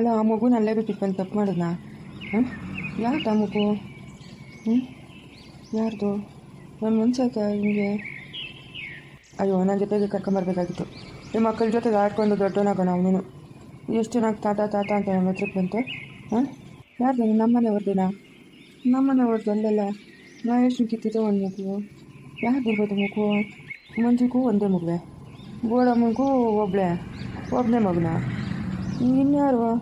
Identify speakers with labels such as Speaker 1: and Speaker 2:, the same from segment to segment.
Speaker 1: ಅಲ್ಲ, ಆ ಮಗುನ ಅಲ್ಲೇ ಬಿಟ್ಟಿಟ್ಟು ಬಂದು ತಪ್ಪು ಮಾಡಿದ್ನಾ? ಹಾಂ? ಯಾಕೆ ಆ ಮಗು? ಹ್ಞೂ ಯಾರ್ದು? ನನ್ನ ಮನ್ಸಾಯ್ತಾ ಹಿಂಗೆ ಅಯ್ಯೋ ನನ್ನ ಜೊತೆಗೆ ಕರ್ಕೊಂಬರ್ಬೇಕಾಗಿತ್ತು. ನಿಮ್ಮ ಮಕ್ಕಳ ಜೊತೆಗೆ ಆಡ್ಕೊಂಡು ದೊಡ್ಡವನಾಗೋಣ ಅವನು ಎಷ್ಟು ಚೆನ್ನಾಗಿ ತಾತ ತಾತ ಅಂತ ನಮ್ಮ ಹತ್ರಕ್ಕೆ ಬಂತು? ಹಾಂ? ಯಾರ್ದು? ಹೊರ್ದೇನಾ ನಮ್ಮನೆ ಹೊರ್ದು ಅಲ್ಲೆಲ್ಲ. ನಾ ಎಷ್ಟು ಕಿತ್ತಿದ್ದೆ ಒಂದು ಮಗು? ಯಾರ್ದಿರ್ಬೋದು ಮಗು? ಮಂಜಿಗೂ ಒಂದೇ ಮಗುವೆ. ಗೋಳಮ್ಮನಿಗೂ ಒಬ್ಬಳೆ ಒಬ್ಬನೇ ಮಗನ? ಇನ್ಯಾರು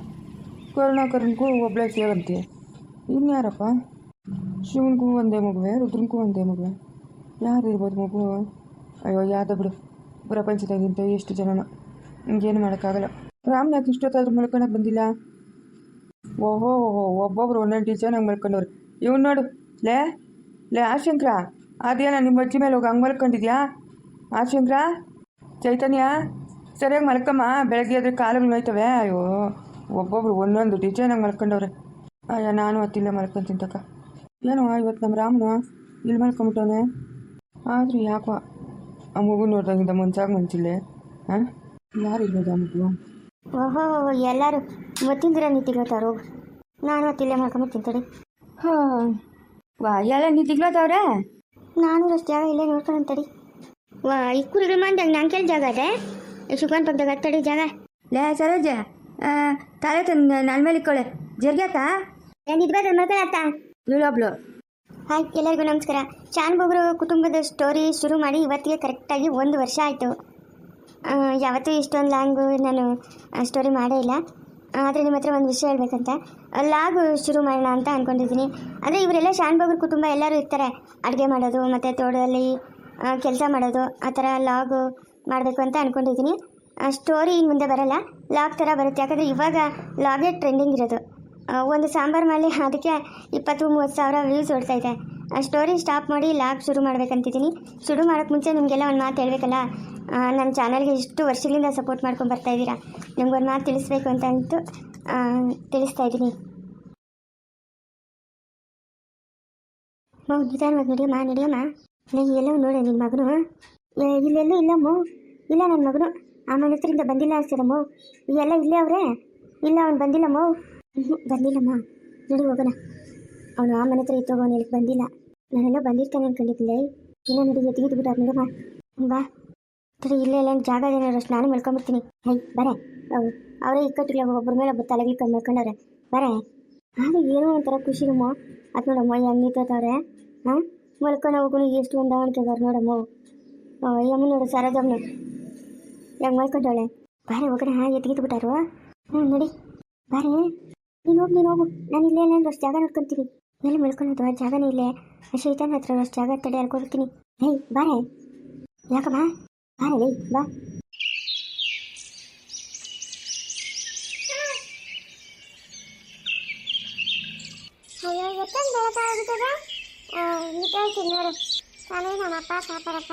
Speaker 1: ಕರುಣಾಕರನ್ಗೂ ಒಬ್ಬಳೇ ಸೇವಂತಿ. ಇನ್ಯಾರಪ್ಪ ಶಿವನಿಗೂ ಒಂದೇ ಮಗುವೆ, ರುದ್ರನಿಗೂ ಒಂದೇ ಮಗುವೆ. ಯಾರು ಇರ್ಬೋದು ಮಗು? ಅಯ್ಯೋ ಯಾವ್ದು ಬಿಡು. ಪ್ರಪಂಚದಾಗಿಂತ ಎಷ್ಟು ಜನನ. ಹಿಂಗೇನು ಮಾಡೋಕ್ಕಾಗಲ್ಲ. ರಾಮ್ನ ಯಾಕೆ ಇಷ್ಟೊತ್ತಾದ್ರೂ ಮಲ್ಕೊಳಕ್ಕೆ ಬಂದಿಲ್ಲ? ಓಹೋ ಓಹೋ, ಒಬ್ಬೊಬ್ರು ಒಂದೊಂದು ಡಿಸೈನಾಗಿ ಮಲ್ಕೊಂಡವ್ರು. ಇವ್ನು ನೋಡು. ಲೇ ಲೇ ಆಶಂಕ್ರ ಅದೇನ ನಿಮ್ಮ ಅಜ್ಜಿ ಮೇಲೆ ಹೋಗಿ ಹಂಗೆ ಮಲ್ಕೊಂಡಿದ್ಯಾ? ಆಶಂಕ್ರ ಚೈತನ್ಯ? ಸರಿಯಾಗಿ ಮಲ್ಕಮ್ಮ ಬೆಳಗ್ಗೆ ಆದ್ರೆ ಕಾಲುಗಳು ನೋಯ್ತವೆ. ಅಯ್ಯೋ ಒಬ್ಬೊಬ್ರು ಒಂದೊಂದು ಡಿಸೈನಾಗಿ ಮಲ್ಕೊಂಡವ್ರೆ. ಅಯ್ಯೋ ನಾನು ಅತ್ತಿಲ್ಲ ಮಲ್ಕೊಂತೀನಿ ತಕ್ಕ ಏನೋ ಇವತ್ತು ನಮ್ಮ ರಾಮನು ಇಲ್ಲಿ ಮಲ್ಕೊಂಬಿಟ್ಟವನೆ. ಆದರೂ ಯಾಕೋ ಆ ಮಗು ನೋಡ್ದಂಗಿಂದ ಮನ್ಸಾಗ ಮುಂಚಿಲ್ಲೆ ಹಾಂ ಯಾರು ಇರ್ಬೋದು ಆ ಮಗು?
Speaker 2: ಓಹೋ ಎಲ್ಲರೂ ಗೊತ್ತಿಂದಿರ ನಿಂತಿಗೋತಾರ ಹೋಗು ನಾನು ಅತ್ತಿಲ್ಲ ಮಾಡ್ಕೊಂಬರ್ತೀನಿ ತಡಿ
Speaker 3: ಹಾಂ ವಾ ಎಲ್ಲ ನಿದ್ದಿಗ್ಲತ್ತವ್ರೆ
Speaker 2: ನಾನು ಅಷ್ಟು ಜಾಗ ಇಲ್ಲೇ ನೋಡ್ಕೊಂಡು ತಡಿ ವಾ ಈ ಕುರಿಗಳು ಮಂದಾಗ ನಾನು ಕೇಳಿ ಜಾಗ ಅದೇ ಶಿವನ್ ಪಂತ ತಡಿ ಜಾಗ.
Speaker 3: ಲೇ ಸರೋಜ ತಲೆ ತಂದು ನನ್ನ ಮೇಲೆ ಇಕ್ಕೊಳ್ಳೆ ಜರ್ಗ್ಯಾಕ
Speaker 2: ಏನು ಇದ್ಬೇಕು ಮಕ್ಕಳತ್ತ
Speaker 3: ನೀಳೊಬ್ಳು
Speaker 2: ಹಾಯ್ ಎಲ್ಲರಿಗೂ ನಮಸ್ಕಾರ. ಶಾನ್ ಬೊಬ್ರು ಕುಟುಂಬದ ಸ್ಟೋರಿ ಶುರು ಮಾಡಿ ಇವತ್ತಿಗೆ ಕರೆಕ್ಟಾಗಿ ಒಂದು ವರ್ಷ ಆಯಿತು. ಯಾವತ್ತೂ ಇಷ್ಟೊಂದು ಲಾಂಗು ನಾನು ಸ್ಟೋರಿ ಮಾಡೇ ಇಲ್ಲ. ಆದರೆ ನಿಮ್ಮ ಹತ್ರ ಒಂದು ವಿಷಯ ಹೇಳ್ಬೇಕಂತ. ಲಾಗು ಶುರು ಮಾಡೋಣ ಅಂತ ಅಂದ್ಕೊಂಡಿದ್ದೀನಿ ಅಂದರೆ ಇವರೆಲ್ಲ ಶಾನ್ ಬೊಬ್ರ ಕುಟುಂಬ ಎಲ್ಲರೂ ಇರ್ತಾರೆ. ಅಡುಗೆ ಮಾಡೋದು ಮತ್ತು ತೋಟದಲ್ಲಿ ಕೆಲಸ ಮಾಡೋದು ಆ ಥರ ಲಾಗು ಮಾಡಬೇಕು ಅಂತ ಅಂದ್ಕೊಂಡಿದ್ದೀನಿ ಸ್ಟೋರಿ ಇನ್ನು ಮುಂದೆ ಬರಲ್ಲ. ಲಾಗ್ ಥರ ಬರುತ್ತೆ. ಯಾಕಂದರೆ ಇವಾಗ ಲಾಗೇ ಟ್ರೆಂಡಿಂಗ್ ಇರೋದು. ಒಂದು ಸಾಂಬಾರು ಮಾಡಿ ಅದಕ್ಕೆ ಇಪ್ಪತ್ತು, ಮೂವತ್ತು ಸಾವಿರ ವ್ಯೂಸ್ ಓಡ್ತಾಯಿದೆ ಸ್ಟೋರಿ ಸ್ಟಾಪ್ ಮಾಡಿ ಲಾಗ್ ಶುರು ಮಾಡಬೇಕಂತಿದ್ದೀನಿ. ಶುರು ಮಾಡೋಕ್ಕೆ ಮುಂಚೆ ನಿಮಗೆಲ್ಲ ಒಂದು ಮಾತು ಹೇಳಬೇಕಲ್ಲ? ನನ್ನ ಚಾನಲ್ಗೆ ಇಷ್ಟು ವರ್ಷಗಳಿಂದ ಸಪೋರ್ಟ್ ಮಾಡ್ಕೊಂಡು ಬರ್ತಾ ಇದ್ದೀರಾ? ನಿಮ್ಗೊಂದು ಮಾತು ತಿಳಿಸ್ಬೇಕು ಅಂತ ಅಂತೂ ತಿಳಿಸ್ತಾ ಇದ್ದೀನಿ. ಮಗು ನಿಧಾನವಾಗಿ ನಡಿಯಮ್ಮ ನಡಿಯಮ್ಮ. ನೀವು ಎಲ್ಲವೂ ನೋಡಿ ನಿಮ್ಮ ಮಗನು. ಇಲ್ಲೆಲ್ಲೂ ಇಲ್ಲಮ್ಮ. ಇಲ್ಲ ನನ್ನ ಮಗನು, ಆ ಮನೆ ಹತ್ರದಿಂದ ಬಂದಿಲ್ಲ ಅನ್ಸ್ತದಮ್ಮ ಎಲ್ಲ ಇಲ್ಲೇ ಅವರೇ? ಇಲ್ಲ, ಅವ್ನು ಬಂದಿಲ್ಲಮ್ಮ? ಹ್ಞೂ ಬಂದಿಲ್ಲಮ್ಮ. ನಡಿ ಹೋಗೋಣ. ಅವನು ಆ ಮನೆ ಹತ್ರ ಇತ್ತು ಅವನು ಇಲ್ಲಿ ಬಂದಿಲ್ಲ. ನಾನೆಲ್ಲ ಬಂದಿರ್ತಾನೆ ಅನ್ಕೊಂಡಿದ್ದೆ ಇಲ್ಲ ನಡಿ ಎತ್ತಿಗಿದ್ದು ಬಿಟ್ಟಾರ ನೋಡಮ್ಮ ಬಾ. ಸರಿ ಇಲ್ಲೇ ಇಲ್ಲ ಜಾಗ ಏನಾರು ನಾನು ಮಲ್ಕೊಂಬಿಡ್ತೀನಿ. ಹೈ, ಬರೇ. ಅವು, ಅವರೇ ಇಕ್ಕಟ್ಟಿಲ್ಲ ಒಬ್ಬರ ಮೇಲೆ ಒಬ್ಬರು ತಲೆಗಿಲ್ಕೊಂಡು ಮಲ್ಕೊಂಡವ್ರೆ. ಬರೇ. ಆದರೆ ಏನೋ ಒಂಥರ ಖುಷಿ ನಮ್ಮ. ಅದು ನೋಡಮ್ಮ ಹೆಂಗಿತ್ತವ್ರೆ ಹಾಂ? ಮಲ್ಕೊಂಡು ಹೋಗೋಣ ಎಷ್ಟು ಹೊಂದಾಣಿಕೆಗಾರ ನೋಡಮ್ಮ. ಅಯ್ಯಮ್ಮ ನೋಡು, ಸರೋಜಮ್ಮ. ಹೆಂಗೆ ಮಲ್ಕೊಂಡವಳೆ ಬಾರೆ ಹೋಗೋಣ ಹಾಂ ಎತ್ತಿಗಿದ್ದು ಬಿಟ್ಟಾರು ಹ್ಞೂ ನೋಡಿ. ಬಾರೆ, ನೀನು ಹೋಗಿ, ನೀನು ಹೋಗು. ನಾನು ಇಲ್ಲೇ ಇಲ್ಲ ಅಷ್ಟು ಜಾಗ ನೋಡ್ಕೊಂತೀನಿ. ಎಲ್ಲಿ ಮಲ್ಕೊಳ್ಳೋದು ಆ ಜಾಗನೇ ಇಲ್ಲೇ. ಶೈತಾನ ಹತ್ರ ಅಷ್ಟು ಜಾಗ ತಡೆ ಅನ್ಕೊಳ್ತೀನಿ ಹೇ ಬಾರೆ. ಯಾಕಮ್ಮ? ಬಾರೆ ಲೇ ಬಾ.
Speaker 4: ಅಯ್ಯೋ ಎಷ್ಟೊಂದು ಬೆಳಕಾಗುತ್ತದ ನಿಂತ್ಕೊಳ್ತೀನಿ ನೋಡು. ನಾನೇ ನಮ್ಮಪ್ಪ ಸಾಪರಪ್ಪ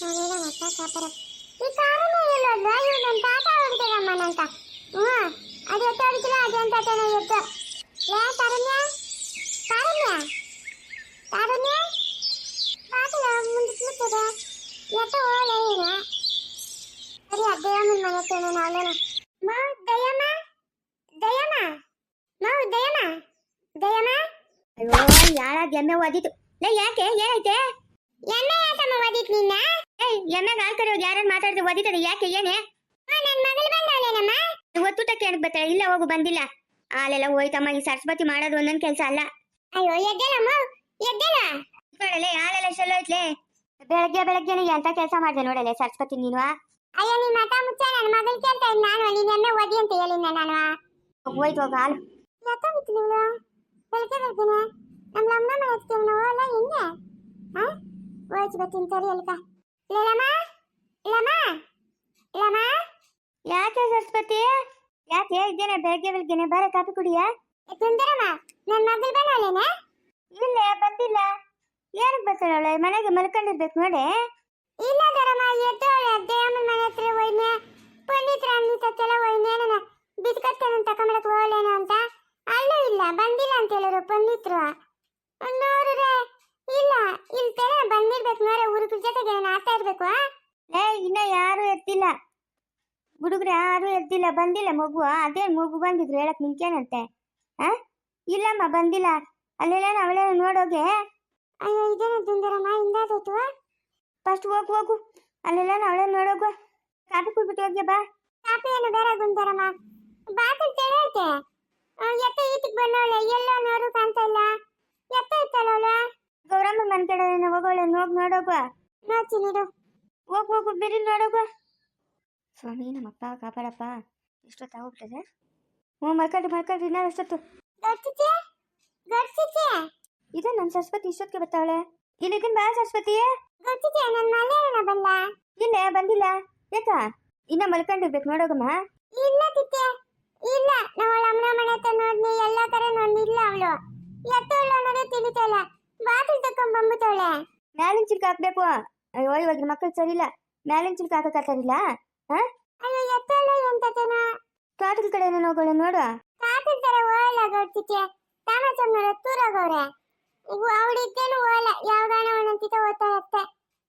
Speaker 4: ನಾನೇ ನಮ್ಮಪ್ಪ ಸಾಪರಪ್ಪ ಈ ಕಾರನೇ ಹೇಳೋದ್ವಾ ಇವ್ರು ನನ್ನ ತಾತ ಹೊಡ್ತದಮ್ಮ ನಂತ ಹ್ಞೂ ಅದು ಎತ್ತ ಹೊಡಿತಿಲ್ಲ ಅದು ಅಂತ ತಾನೆ ಎತ್ತು ಏ ತಾರಣ್ಯ ತಾರಣ್ಯ ತಾರಣ್ಯ ಬಾಗಿಲ ಮುಂದೆ ಮುಟ್ಟದ ಎತ್ತ ಓಲೆ ಏನ ಸರಿ ಅದೇವಮ್ಮನ ಮನೆ ಹತ್ರ ನಾವೇನ ಮಾ ದಯಮ್ಮ ದಯಮ್ಮ ಮಾ ದಯಮ್ಮ ದಯಮ್ಮ
Speaker 2: ಅಯ್ಯೋ ಯಾರ ಎಮ್ಮೆ ಓದಿತ್ತು ಲೇ ಯಾಕೆ ಏನೈತೆ
Speaker 4: ಎಮ್ಮೆ ಯಾಕಮ್ಮ ಓದಿತ್ ನಿನ್ನ
Speaker 2: ಕರೆಯೋದು ಯಾರನ್ನ ಮಾತಾಡಿದ್ರೆ ಒದಿತದೆ? ಯಾಕೆ? ಏನೇ? ಒತ್ತೂಟಕ್ಕೆ ಏನಕ್ಕೆ ಬರ್ತಾಳೆ ಇಲ್ಲ ಹೋಗು ಬಂದಿಲ್ಲ. ಹಾಲೆಲ್ಲ ಹೋಯ್ತಮ್ಮ ಈ ಸರಸ್ವತಿ ಮಾಡೋದು ಒಂದೊಂದ್ ಕೆಲಸ ಅಲ್ಲ.
Speaker 4: ಅಯ್ಯೋ ಎದ್ದೇಳಮ್ಮ ಎದ್ದೇಳ?
Speaker 2: ನೋಡಲೆ ಹಾಲೆಲ್ಲ ಚೆಲ್ಲೋಯ್ತ್ಲೆ ಬೆಳಗ್ಗೆ ಬೆಳಗ್ಗೆನೆ ಎಂತ ಕೆಲಸ ಮಾಡಿದೆ ನೋಡಲೆ ಸರಸ್ವತಿ ನೀನು
Speaker 4: ಅಯ್ಯೋ ನಿನ್ ಮತ ಮುಚ್ಚ ನನ್ನ ಮಗಳು ಕೇಳ್ತಾ ನಾನು ನೀನ್ ಎಮ್ಮೆ ಓದಿ ಅಂತ ಹೇಳಿನ ನಾನು
Speaker 2: ಹೋಯ್ತು ಹೋಗ ಹಾಲು.
Speaker 4: ಯಾಕ ಬಿತ್ತಿಲ್ಲ ಬೆಳಗ್ಗೆ ಬೆಳಗ್ಗೆನೆ? ನಮ್ಮ ಅಮ್ಮ ಮನೆ ಹಚ್ತೇವೆ ನಾವು ಅಲ್ಲ ಹೆಂಗೆ ಹಾ ಓಯ್ತು ಬರ್ತೀನಿ ಸರಿ
Speaker 2: ಯಾಕೆ ಸರಸ್ವತಿ? ಯಾಕೆ ಇದ್ದೇನೆ ಬೆಳಗ್ಗೆ ಬೆಳಗ್ಗೆನೆ ಬಾರ ಕಾಪಿ ಕುಡಿಯಾ?
Speaker 4: ಸುಂದರಮ್ಮ ನನ್ನ ಮಗಳು ಬಂದವಳೇನ
Speaker 2: ಇಲ್ಲೇ ಬಂದಿಲ್ಲ. ಏನಕ್ಕೆ ಬರ್ತಾಳೆ ಮನೆಗೆ ಮಲ್ಕೊಂಡಿರ್ಬೇಕು ನೋಡಿ.
Speaker 4: ಇಲ್ಲ ದರಮ್ಮ ಎದ್ದವಳೆ. ದೇವಮ್ಮನ ಮನೆ ಹತ್ರ ಹೋಯ್ನೆ. ಪಂಡಿತರ ಅಂದಿತ್ತೆಲ್ಲ ಹೋಯ್ನೆ. ನನ್ನ ಬಿಸ್ಕತ್ತೇನು ತಕೊಂಬರಕ್ ಹೋಗ್ಲೇನೋ ಅಂತ. ಅಲ್ಲೂ ಇಲ್ಲ ಬಂದಿಲ್ಲ ಅಂತ ಹೇಳಿದ್ರು ಪಂಡಿತರು. ನೋಡ್ರೆ ಇಲ್ಲ ಇಲ್ಲಿ ತರ ಬಂದಿರ್ಬೇಕು ಇರಬೇಕು
Speaker 2: ಏ ಇನ್ನ ಯಾರು ಎತ್ತಿಲ್ಲ. ಹುಡುಗ್ರು ಯಾರು ಎದ್ದಿಲ್ಲ ಬಂದಿಲ್ಲ ಮಗು. ಅದೇ ಮಗು ಬಂದಿದ್ರು ಹೇಳಕ್ ನಿಂಕೇನಂತೆ. ಆ? ಇಲ್ಲಮ್ಮ ಬಂದಿಲ್ಲ. ಅಲ್ಲೆಲ್ಲ ಅವಳೇನ ನೋಡೋಗೆ.
Speaker 4: ಅಯ್ಯೋ ಇದೇನ ತುಂದರಮ್ಮ ಹಿಂದಾದೋತು
Speaker 2: ಫಸ್ಟ್ ಹೋಗು ಹೋಗು. ಅಲ್ಲೆಲ್ಲ ಅವಳೆ ನೋಡೋಗು. ಕಾಫಿ ಕುಡ್ಬಿಟ್ಟು ಹೋಗ್ಯ ಬಾ.
Speaker 4: ಕಾಪಿ ಏನು ಬೇರೆ ಗುಂದರಮ್ಮ ಬಾಕಲ್ ತೆರೆಯೈತೆ ಎತ್ತ ಈತಿಗೆ ಬಂದವಳೆ. ಎಲ್ಲೋ ನೋಡು ಕಾಣ್ತಾ ಇಲ್ಲ. ಎತ್ತ ಇತ್ತಲ್ಲ
Speaker 2: ಗೌರಮ್ಮ ಮನ್ ಕಡೆ ಹೋಗೋಳೆ ಹೋಗಿ ನೋಡೋಗು.
Speaker 4: ನೋಡ್ತೀನಿ ಇರು
Speaker 2: ಹೋಗು ಹೋಗು ಬಿರಿ ನೋಡೋಗ. ಸ್ವಾಮಿ ನಮ್ಮಪ್ಪ ಕಾಪಾಡಪ್ಪ. ಹೋಗ್ತದೆ ಹ್ಞೂ ಮಲ್ಕೊಳ್ರಿ ಮಲ್ಕೊಳ್ರಿ ಇನ್ನೂ ಎಷ್ಟೊತ್ತು? ಇದು ನನ್ನ ಸರಸ್ವತಿ ಇಷ್ಟೊತ್ತಿಗೆ ಬರ್ತಾವಳೆ. ಇಲ್ಲಿದ್ದೀನಿ ಬಾ ಸರಸ್ವತಿ.
Speaker 4: ಬಂದ?
Speaker 2: ಇಲ್ಲ ಬಂದಿಲ್ಲ. ಯಾಕ? ಇನ್ನ ಮಲ್ಕೊಂಡಿರ್ಬೇಕು ನೋಡೋಗಮ್ಮ.
Speaker 4: ಇಲ್ಲ ತಿತ್ತೆ ಇಲ್ಲ ನಾವು ಅಮ್ಮನ ಮನೆ ಹತ್ರ ನೋಡ್ನಿ ಎಲ್ಲ ಕಡೆ ನೋಡ್ನಿ. ಇಲ್ಲ ಅವಳು. ಎತ್ತವಳು ಅನ್ನೋದೇ ತಿಳಿತಾಳೆ ಬಾಕಲ್ ತಕೊಂಡ್ ಬಂದ್ಬಿಟ್ಟವಳೆ.
Speaker 2: ಮ್ಯಾಲಿನ ಚಿಲ್ಕ ಹಾಕ್ಬೇಕು. ಅಯ್ಯೋ ಇವಾಗಿನ ಮಕ್ಕಳು ಸರಿ ಇಲ್ಲ ಮ್ಯಾಲಿನ ಚಿಲ್ಕ ಹಾಕಕ್ಕಾಗಲ್ಲ ಹಾ?
Speaker 4: ಅಯ್ಯೋ ಎತ್ತವಳು ಎಂತತನ
Speaker 2: ತೋಟದ ಕಡೆ ನೋಡೋಣ ನೋಡು.
Speaker 4: ಕಾಕಲ್ ತರ ಓಲ ಗರ್ಚಿಚೆ ತಾಮಚಮ್ಮನ ತೂರಾಗವ್ರೆ ಈಗ ಅವಳಿದ್ದೇನು ಓಲ ಯಾವ್ದಾನ ಒಂದೊಂದಿತ ಓದ್ತಾ ಇರುತ್ತೆ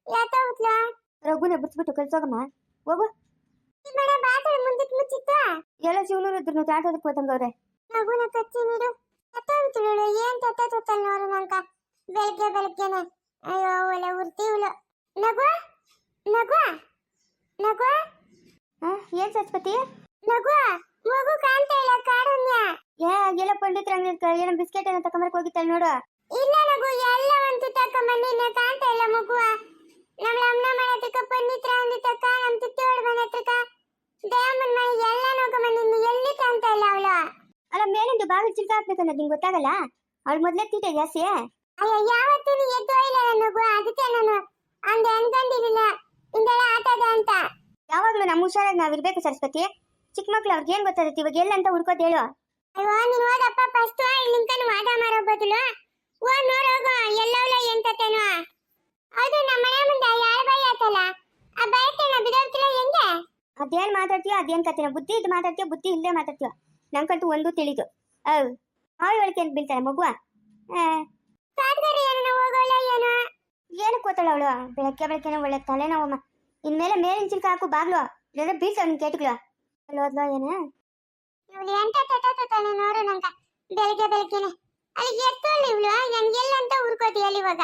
Speaker 4: ಎತ್ತ ಹೋಗ್ಲ
Speaker 2: ರಘುನ ಬಿಡ್ಸ್ಬಿಟ್ಟು ಕಳ್ಸೋಗಮ್ಮ ಹೋಗು.
Speaker 4: ಈ ಮನೆ ಬಾಕಲ್ ಮುಂದಕ್ಕೆ ಮುಚ್ಚಿತ್ತ
Speaker 2: ಎಲ್ಲ ಶಿವನೂರು ಇದ್ರು ಆಟೋದಕ್ಕೆ ಹೋದಂಗವ್ರೆ
Speaker 4: ರಘುನ ಕಚ್ಚಿ ಎತ್ತೋಗ್ತಿಳು ಏನ್ ತತ್ತ ತುತ್ತಲ್ ನೋಡು ನಂಕ ಬೆಳಗ್ಗೆ ಬೆಳಗ್ಗೆನೆ. ಅಯ್ಯೋ ಒಲೆ ಉರ್ತೀವ್ಲು ನಗುವ? ನಗುವ?
Speaker 2: ನಗುವ? ಏನ್ ಸರಸ್ವತಿ?
Speaker 4: ನಗುವ? ಮಗು ಕಾಣ್ತಾ ಇಲ್ಲ ಕಾಡುನ್ಯ
Speaker 2: ಏ ಎಲ್ಲ ಪಂಡಿತ್ರ ಏನೋ ಬಿಸ್ಕೆಟ್ ಏನೋ ತಕೊಂಬರಕ್ ಹೋಗಿತ್ತಲ್ಲ ನೋಡು.
Speaker 4: ಇಲ್ಲ ನಗು ಎಲ್ಲ ಒಂದು ಮಣ್ಣಿನ ಕಾಣ್ತಾ ಇಲ್ಲ ಮಗುವ. ನಮ್ಮ ಅಮ್ಮನ ಮನೆ ಹತ್ರಕ್ಕ ಪನ್ನಿತ್ರ ತಕ ನಮ್ ತಿತ್ತೋಳ ಮನೆ ದಯಾಮನ್ ಮನೆ ಎಲ್ಲ ಮಣ್ಣಿನ ಎಲ್ಲಿ ಕಾಣ್ತಾ ಇಲ್ಲ ಅವಳು.
Speaker 2: ಅಲ್ಲ ಮೇಲಿಂದು ಬಾಗಿಲು ಚಿಲ್ಕ ಹಾಕ್ಬೇಕನ್ನೋದು ನಿಂಗೆ ಗೊತ್ತಾಗಲ್ಲ? ಅವಳು ಮೊದ್ಲೇ ತೀಟೆ ಜಾಸ್ತಿ.
Speaker 4: ಅಯ್ಯೋ ಯಾವತ್ತೂ ಎದ್ದು ಇಲ್ಲ ನಗು ಅದಕ್ಕೆ ನಾನು ಅಂದ ಅನ್ಕೊಂಡಿರ್ಲಿಲ್ಲ. ಹಿಂದೆಲ್ಲ ಆಟದ ಅಂತ.
Speaker 2: ಯಾವಾಗ್ಲೂ ನಮ್ಮ ಹುಷಾರಾಗಿ ನಾವ್ ಇರ್ಬೇಕು ಸರಸ್ವತಿ. ಚಿಕ್ಕ ಮಕ್ಳು ಅವ್ರಿಗೆ ಏನ್ ಗೊತ್ತಾಗುತ್ತೆ? ಇವಾಗ ಎಲ್ಲ ಅಂತ ಹುಡ್ಕೋದ್ ಹೇಳು.
Speaker 4: ಅಯ್ಯೋ ನೀನ್ ಹೋದಪ್ಪ ಫಸ್ಟ್ ಇಲ್ಲಿಂಕನು ವಾದ ಮಾರೋ ಬದಲು? ಓ ನೋಡೋಗು ಎಲ್ಲವಲ್ಲ ಎಂತತೇನೋ ಹೌದು ನಮ್ಮ ಮನೆ ಮುಂದೆ ಯಾರ ಬೈ ಆತಲ್ಲ? ಆ ಬೈತೇನ ಬಿಡೋತಿಲ್ಲ ಹೆಂಗೆ?
Speaker 2: ಅದೇನ್ ಮಾತಾಡ್ತೀಯೋ ಅದೇನ್ ಕತ್ತಿನ ಬುದ್ಧಿ ಇದ್ದು ಮಾತಾಡ್ತೀಯೋ ಬುದ್ಧಿ ಇಲ್ಲದೆ ಮಾತಾಡ್ತೀಯೋ. ನಂಗಂತೂ ಒಂದು ತಿಳಿದು ಅವ್ ಅಂತ ಬೀಳ್ತಾರೆ ಮಗುವ ಆ,
Speaker 4: ಕಾದ್ಗರಿ ಏನೋ ಹೋಗೋಲ್ಲ ಏನೋ
Speaker 2: ಏನಕ್ಕೆ ಕೂತಾಳ ಅವಳು? ಬೆಳಗ್ಗೆ ಬೆಳಗ್ಗೆನೆ ಒಳ್ಳೆ ತಲೆನೋವಮ್ಮ. ಇನ್ಮೇಲೆ ಮೇಲಿನ ಚಿಲ್ಕ ಹಾಕು, ಬಾಗ್ಲು. ಇಲ್ಲದ್ರೆ ಬೀಳ್ತಾವ ನಿನ್ ಕೇಟ್ಗಳು. ಅಲ್ಲಿ ಹೋದ್ಲೋ ಏನು?
Speaker 4: ಇವಳು ಎಂತ ತತಾನೆ ನೋಡು ನಂಗ. ಬೆಳಗ್ಗೆ ಬೆಳಗ್ಗೆನೆ. ಅಲ್ಲಿ ಎತ್ತೋಳು ಇವಳು? ಹೆಂಗೆಲ್ಲ ಅಂತ ಹುರ್ಕೋತೀಯಲ್ಲ ಇವಾಗ?